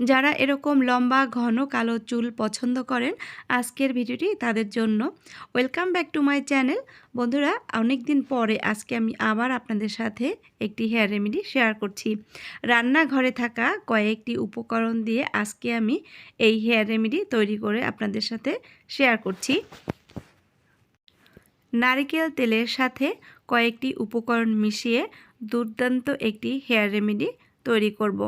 যারা এরকম লম্বা, ঘন, কালো চুল পছন্দ করেন, আজকের ভিডিওটি তাদের জন্য। Welcome back to my channel বন্ধুরা অনেক দিন পরে আজকে আমি আবার আপনাদের সাথে একটি হেয়ার রেমেডি শেয়ার করছি। রান্নাঘরে থাকা কয়েকটি উপকরণ দিয়ে আজকে আমি এই হেয়ার রেমেডি তৈরি করে আপনাদের সাথে শেয়ার করছি। নারিকেল তেলের সাথে কয়েকটি উপকরণ মিশিয়ে দুর্দান্ত একটি হেয়ার রেমেডি তৈরি করব।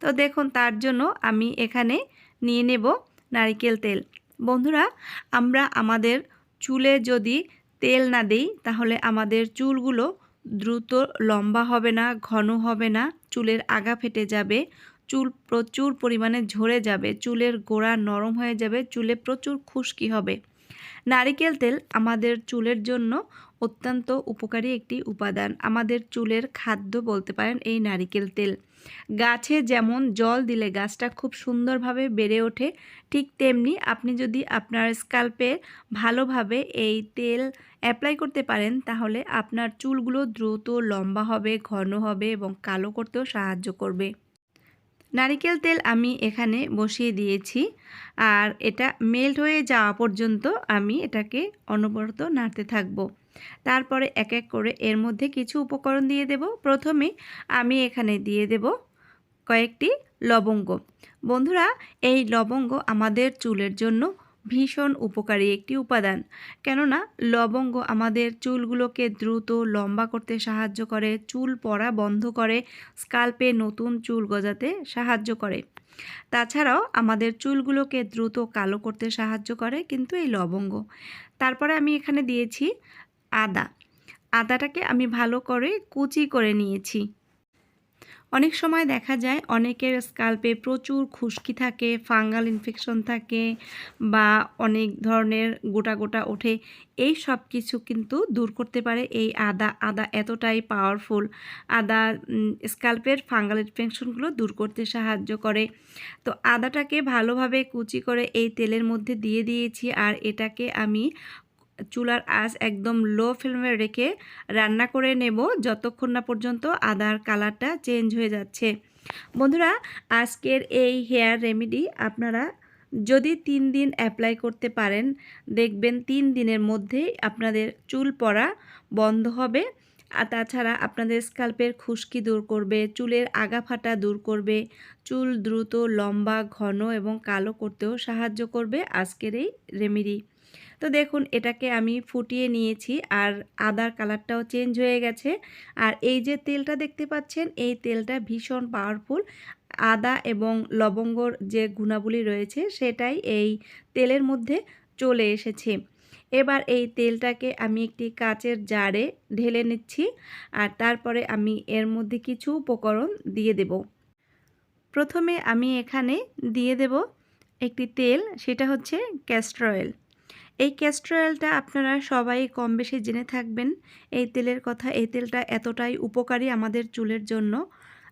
তো দেখুন, তার জন্য আমি এখানে নিয়ে নেব নারিকেল তেল বন্ধুরা, আমরা আমাদের চুলে যদি তেল না দিই, তাহলে আমাদের চুলগুলো দ্রুত লম্বা হবে না, ঘন হবে না, চুলের আগা ফেটে যাবে, চুল প্রচুর পরিমাণে ঝরে যাবে, চুলের গোড়া নরম হয়ে যাবে, চুলে প্রচুর খুশকি হবে নারিকেল তেল আমাদের চুলের জন্য অত্যন্ত উপকারী একটি উপাদান। আমাদের চুলের খাদ্য বলতে পারেন এই নারিকেল তেল। গাছে যেমন জল দিলে গাছটা খুব সুন্দরভাবে বেড়ে ওঠে, ঠিক তেমনি আপনি যদি আপনার স্কাল্পে ভালোভাবে এই তেল অ্যাপ্লাই করতে পারেন, তাহলে আপনার চুলগুলো দ্রুত লম্বা হবে, ঘন হবে এবং কালো করতেও সাহায্য করবে। নারিকেল তেল আমি এখানে বসিয়ে দিয়েছি। আর এটা মেল্ট হয়ে যাওয়া পর্যন্ত আমি এটাকে অনবরত নাড়তে থাকব। তারপরে এক এক করে এর মধ্যে কিছু উপকরণ দিয়ে দেব। প্রথমে আমি এখানে দিয়ে দেব কয়েকটি লবঙ্গ। বন্ধুরা, এই লবঙ্গ আমাদের চুলের জন্য ভীষণ উপকারী একটি উপাদান। কেননা, লবঙ্গ আমাদের চুলগুলোকে দ্রুত লম্বা করতে সাহায্য করে, চুল পড়া বন্ধ করে, স্কাল্পে নতুন চুল গজাতে সাহায্য করে। তাছাড়াও আমাদের চুলগুলোকে দ্রুত কালো করতে সাহায্য করে কিন্তু এই লবঙ্গ। তারপরে আমি এখানে দিয়েছি আদা। আদাটাকে আমি ভালো করে কুচি করে নিয়েছি। অনেক সময় দেখা যায় অনেকের স্কাল্পে প্রচুর খুশকি থাকে, ফাঙ্গাল ইনফেকশন থাকে বা অনেক ধরনের গোটা গোটা ওঠে। এই সব কিছু কিন্তু দূর করতে পারে এই আদা। আদা এতটাই পাওয়ারফুল আদা স্কাল্পের ফাঙ্গাল ইনফেকশনগুলো দূর করতে সাহায্য করে। তো আদাটাকে ভালোভাবে কুচি করে এই তেলের মধ্যে দিয়ে দিয়েছি আর এটাকে আমি চুলার আঁচ একদম লো ফ্লেমে রেখে রান্না করে নেব যতক্ষণ না পর্যন্ত আদার কালারটা চেঞ্জ হয়ে যাচ্ছে। বন্ধুরা, আজকের এই হেয়ার রেমেডি আপনারা যদি তিন দিন অ্যাপ্লাই করতে পারেন, দেখবেন তিন দিনের মধ্যেই আপনাদের চুল পড়া বন্ধ হবে। আর তাছাড়া আপনাদের স্কাল্পের খুশকি দূর করবে, চুলের আগা ফাটা দূর করবে, চুল দ্রুত, লম্বা, ঘন এবং কালো করতেও সাহায্য করবে আজকের এই রেমেডি তো দেখুন, এটাকে আমি ফুটিয়ে নিয়েছি আর আদার কালারটাও চেঞ্জ হয়ে গেছে। আর এই যে তেলটা দেখতে পাচ্ছেন, এই তেলটা ভীষণ পাওয়ারফুল। আদা এবং লবঙ্গর যে গুণাবলী রয়েছে, সেটাই এই তেলের মধ্যে চলে এসেছে। এবার এই তেলটাকে আমি একটি কাচের জারে ঢেলে নিচ্ছি আর তারপরে আমি এর মধ্যে কিছু উপকরণ দিয়ে দেব। প্রথমে আমি এখানে দিয়ে দেব একটি তেল, সেটা হচ্ছে ক্যাস্টর অয়েল। এই ক্যাস্টর অয়েলটা আপনারা সবাই কম বেশি জেনে থাকবেন, এই তেলের কথা। এই তেলটা এতটাই উপকারী আমাদের চুলের জন্য।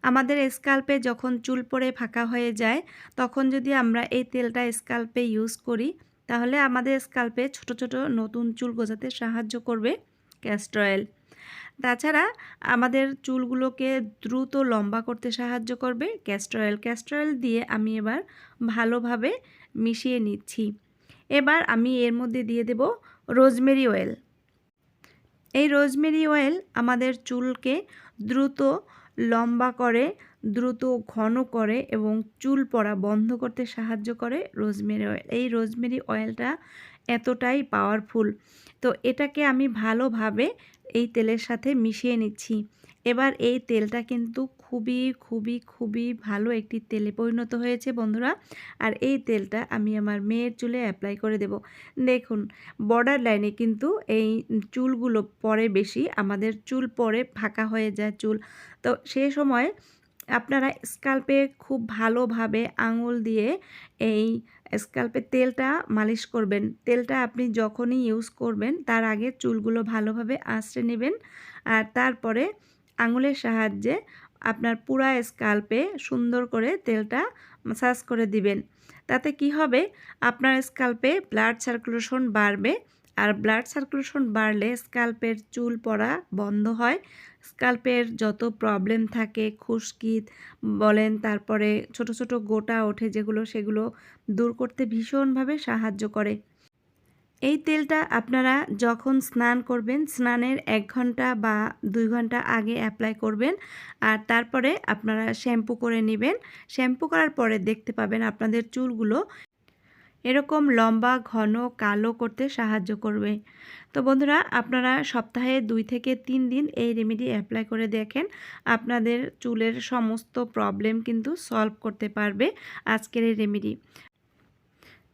আমাদের স্কাল্পে যখন চুল পড়ে ফাঁকা হয়ে যায়, তখন যদি আমরা এই তেলটা স্কাল্পে ইউজ করি, তাহলে আমাদের স্কাল্পে ছোট ছোট নতুন চুল গোজাতে সাহায্য করবে ক্যাস্টর অয়েল তাছাড়া আমাদের চুলগুলোকে দ্রুত লম্বা করতে সাহায্য করবে ক্যাস্টর অয়েল ক্যাস্টর অয়েল দিয়ে আমি এবার ভালোভাবে মিশিয়ে নিচ্ছি। এবার আমি এর মধ্যে দিয়ে দেব রোজমেরি অয়েল। এই রোজমেরি অয়েল আমাদের চুলকে দ্রুত লম্বা করে, দ্রুত ঘন করে এবং চুল পড়া বন্ধ করতে সাহায্য করে রোজমেরি অয়েল। এই রোজমেরি অয়েলটা এতটাই পাওয়ারফুল তো এটাকে আমি ভালোভাবে এই তেলের সাথে মিশিয়ে নিচ্ছি। এবার এই তেলটা কিন্তু খুবই খুবই খুবই ভালো একটি তেলে পরিণত হয়েছে বন্ধুরা। আর এই তেলটা আমি আমার মেয়ের চুলে অ্যাপ্লাই করে দেব। দেখুন বর্ডার লাইনে কিন্তু এই চুলগুলো পরে বেশি, আমাদের চুল পরে ফাঁকা হয়ে যায় চুল। তো সেই সময় আপনারা স্কাল্পে খুব ভালোভাবে আঙুল দিয়ে এই স্কাল্পে তেলটা মালিশ করবেন। তেলটা আপনি যখনই ইউজ করবেন, তার আগে চুলগুলো ভালোভাবে আঁচড়ে নেবেন। আর তারপরে আঙুলের সাহায্যে আপনার পুরা স্কাল্পে সুন্দর করে তেলটা মাসাজ করে দিবেন। তাতে কি হবে? আপনার স্কাল্পে ব্লাড সার্কুলেশন বাড়বে আর ব্লাড সার্কুলেশন বাড়লে স্কাল্পের চুল পড়া বন্ধ হয়। স্কাল্পের যত প্রবলেম থাকে, খুশকি বলেন, তারপরে ছোট ছোট গোটা ওঠে যেগুলো, সেগুলো দূর করতে ভীষণভাবে সাহায্য করে। এই তেলটা আপনারা যখন স্নান করবেন, স্নানের এক ঘণ্টা বা দুই ঘণ্টা আগে অ্যাপ্লাই করবেন আর তারপরে আপনারা শ্যাম্পু করে নেবেন। শ্যাম্পু করার পরে দেখতে পাবেন আপনাদের চুলগুলো এরকম লম্বা, ঘন, কালো করতে সাহায্য করবে। তো বন্ধুরা, আপনারা সপ্তাহে দুই থেকে তিন দিন এই রেমেডি অ্যাপ্লাই করে দেখেন। আপনাদের চুলের সমস্ত প্রবলেম কিন্তু সলভ করতে পারবে আজকের এই রেমেডি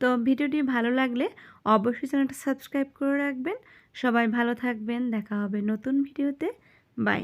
তো ভিডিওটি ভালো লাগলে অবশ্যই চ্যানেলটা সাবস্ক্রাইব করে রাখবেন। সবাই ভালো থাকবেন। দেখা হবে নতুন ভিডিওতে। বাই।